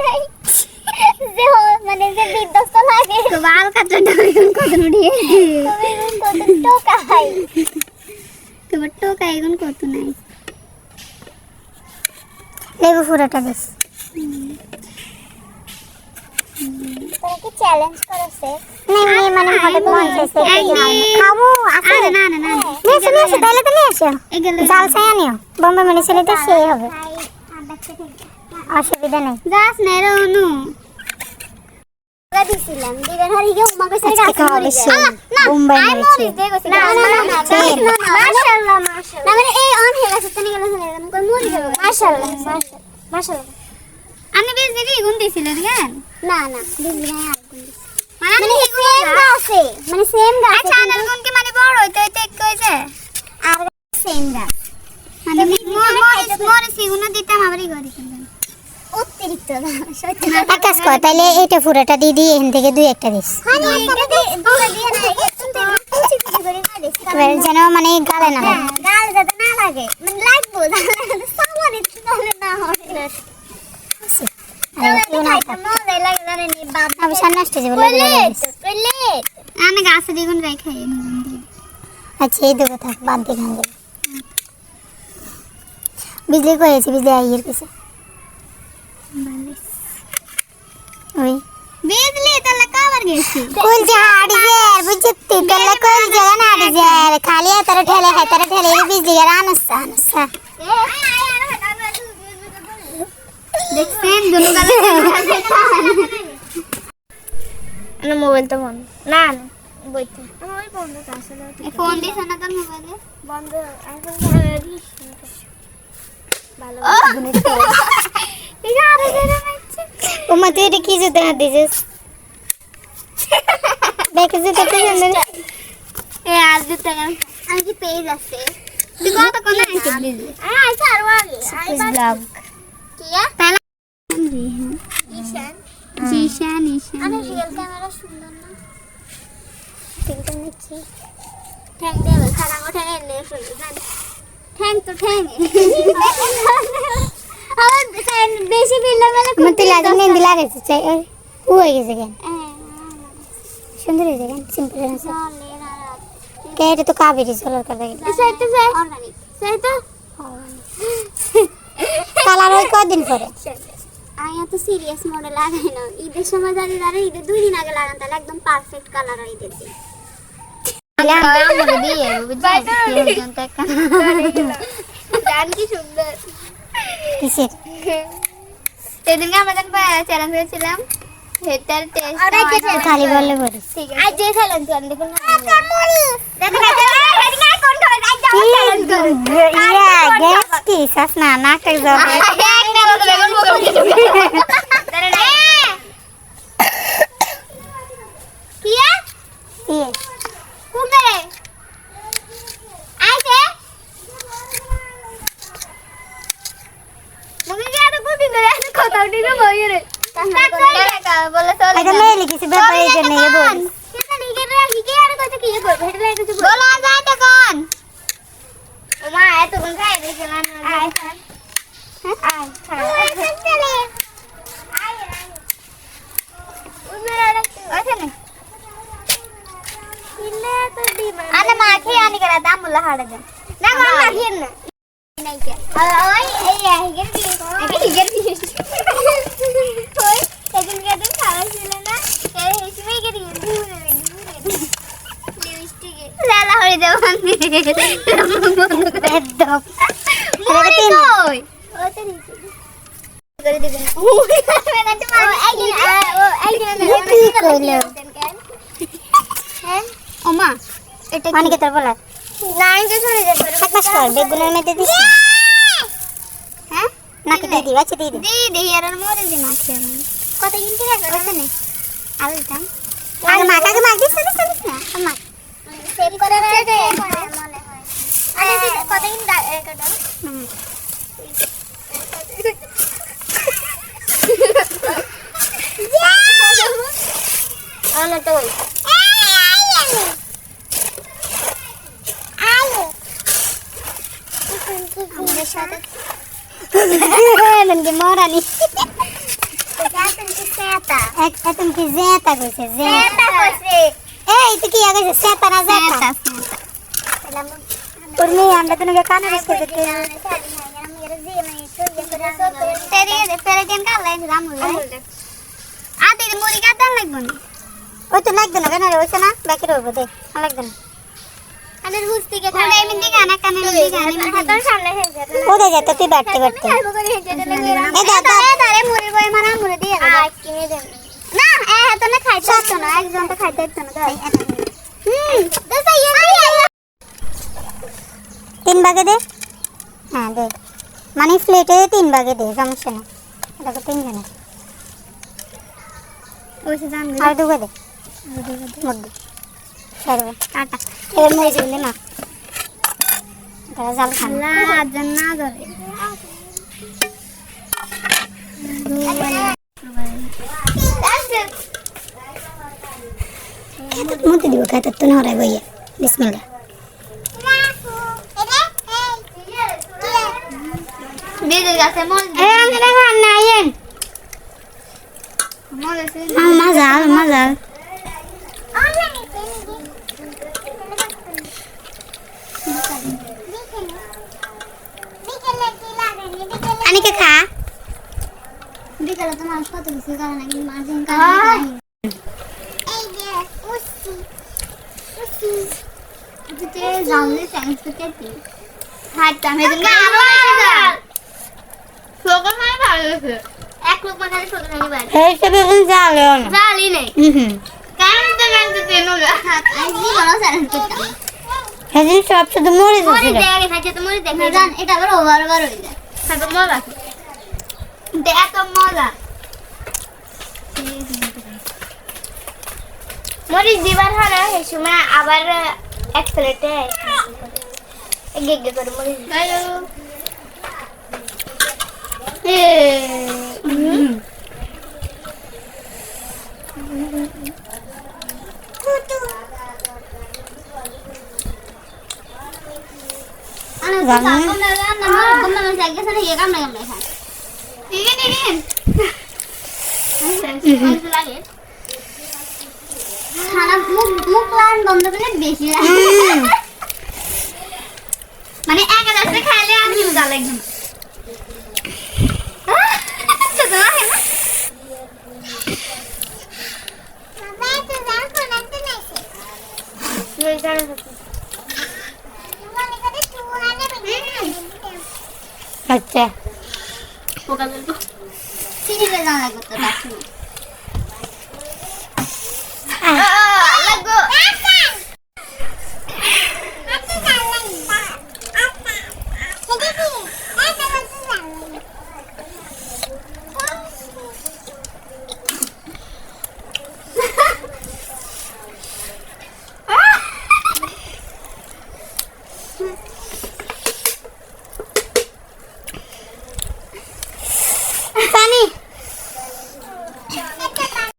নাই। যে মানে যে বিধ্বস্ত লাগে। তো বাল কাটটা এখন কত উঠিয়ে তবে এখন কত তোমার টোকা এখন কত নাই। লেবু পুরোটা দিস। তোরা কি চ্যালেঞ্জ করেছে? না এমনি মানে হঠাৎ মন চাইছে একটু এই ঝাল। যে- খাব আছে। না না না নিয়ে এসো নিয়ে এসো তাহলে তো নিয়ে এসো জাল বোম্বে মেডিসিনে তো সেই হবে। অসুবিধা নেই যাস না রে অনু দিছিলাম দিবেন হারি গিয়ে উমা কইছে আজকে গাছ মরে বেশি। না গেছে। মাশাআল্লাহ মাশাআল্লাহ মানে এই অন হয়ে গেল কই মরি মাশাআল্লাহ মাশাআল্লাহ আমি বেশ দিদি গুণ দিছিল কেন না না দিদি আর। মানে মানে সেম গাছে মানে সেম গাছে আচ্ছা আনার গুণ কি মানে বড় হইতে হইতে এক কইছে আর সেম গাছ মানে মরিস মরিস এগুলো দিতাম আবারই করে দিতাম অতিরিক্ত সত্যি এক কাজ কর তাহলে এইটা পুরোটা দিয়ে দিই এখান থেকে দুই একটা দিস। একটা দিয়ে দুটো দিয়ে না একটু দিয়ে কুচি কুচি করে কাটিস এবার যেন মানে গালে না লাগে। হ্যাঁ, গাল যাতে না লাগে মানে লাগবো সামান না আচ্ছা এই থাক বাদ দিয়ে খান বিজলি কয়েছে বিজলি আইয়ের পিছে ওই বেজলি তাহলে কাবার গেছি কুল যা হাড়ি জের বুঝতি তাহলে কুল জায়গা না হাড়ি জের খালি তার ঠেলে হয় তার ঠেলে এই বিজলি গের আনসা আনসা দেখছেন দুনো গালে না মোবাইল তো বন্ধ না না বইতে আমার বন্ধ আসলে ফোন দিছ না তোর মোবাইলে বন্ধ এখন ভালো এটা আরও জোরে মারছে ও মা তুই এটা কি জুতো হাত দিছিস দেখে জুতো তো সুন্দর এ আজ দিতে গেল আমি কি পেজ আছে তুই কত কোন আইছিস বিজলি আরে আইসা আরও আগে আইসা ব্লগ কিয়া তাহলে ঈশান জিশান ঈশান আমি রিয়েল ক্যামেরা সুন্দর না তিনটা নিচ্ছি ঠ্যাং দেবে খারাঙ্গ ঠ্যাং এনে ফেলি ঠ্যাং তো ঠ্যাং বেশি চাই ও হয়ে গেছে কেন? সুন্দর হয়েছে কেন? সিম্পল আছে কে। এটা তো কাবেরি সোলার কালার সাইতে সাই অর্গানিক। সাইতে কালার হয় কদিন পরে? আমি এত সিরিয়াস মডেল লাগাই না। ঈদের সময় দাঁড়িয়ে দাঁড়িয়ে ঈদের দুই দিন আগে লাগান তাহলে একদম পারফেক্ট কালার হয় ঈদের দিন। দিয়ে বুঝছিস কি সুন্দর। কিসের সেদিনকে আমরা যখন চ্যালেঞ্জ করেছিলাম হেটার টেস্ট ওরা কে তুই খালি বললে পড়িস আজ যে খেলেন তুই দেখুন ইয়া গ্যাস কি সাস না আরে মাখি আনি করে দাম বলে হাড়ে দে না কোন লাগিন না নাই কে ওই এই হিগের কি হিগের কি ওই সেদিন কে দিন খাওয়া ছিল না এই হিসেবে হিগের কি ঘুরে লিপস্টিকে লালা হয়ে দেব একদম মই তিন। কই ও তো নিচে করে দিবেন ও একদিন ও একদিন কি কইলো? হ্যাঁ ওমা এটা মানে কি তোর বলার না আমি সরে বেগুনের মধ্যে হ্যাঁ নাকি দিয়ে দিবি আচ্ছা দিয়ে দি দি আর মরে দি মাখি আমি কত কিনতে রাখো আগে মাখ আগে মাখ দিস দিস দিস না মাখ করে মনে হয় আরে মরানি। এতন কি জেতা? কইছে? জেতা। এই তুই কি আগে সেতা না জেতা তোর মেয়ে আমরা তো নাকি কানে রেখে দিতে। আতে মুড়ি কাটা লাগবে না? ওই তো লাগবে না কেন রে? ওইছে না? বাকি রইবো দে। আর লাগবে না। আমাদের হুস থেকে খাওয়া এমনি গানা কানে এমনি গানা হাতের সামনে হেঁটে যেতে কোথায় যেত তুই বাড়তে বাড়তে এই দেখ। তারে মুড়ির বই মারা মুড়ি দিয়ে আজ কিনে দেন না এ না খাইতে হতো না একজন তো খাইতে হতো না হুম তো তাই তিন ভাগে দে। হ্যাঁ দে। মানে প্লেটে তিন ভাগে দে সমস্যা না এটাকে তিন জনে জান আর দুগে দে। এবার মুড়ি দিলে না। তারা জাল খান। আল্লাহ আজান না ধরে। মতে দিব খাতে তো নড়াই বইয়া বিসমিল্লাহ। দিদির কাছে মন এই আমি দেখো না আইয়েন মন আছে মজা মজা আনিকে খা। বিকালে তো মানুষ কত কিছু করে নাকি মাঝে জানলে সায়েন্স করতে হাঁটতাম এদিন আরও ছোট ভালো হয়েছে এক লোক ছোট ভালো এই সব এখন জালে না জালি নেই হুম কেন তো জানতে চেন আমি জীবনও চ্যালেঞ্জ করতাম সেদিন সব শুধু মরে মরি যাচ্ছিল দেখে খাইছে তো মরি দেখে জান এটা আবার ওভার ওভার হয়ে যায় খাবে মজা এত মজা। মরিচ দিবার হলে সেই সময় আবার এক প্লেটে করে মরিচ দিই। হ্যালো বেশি। মানে এক রাস্তা খাইলে আর ছোট লাগে আচ্ছা। চিনি বেজান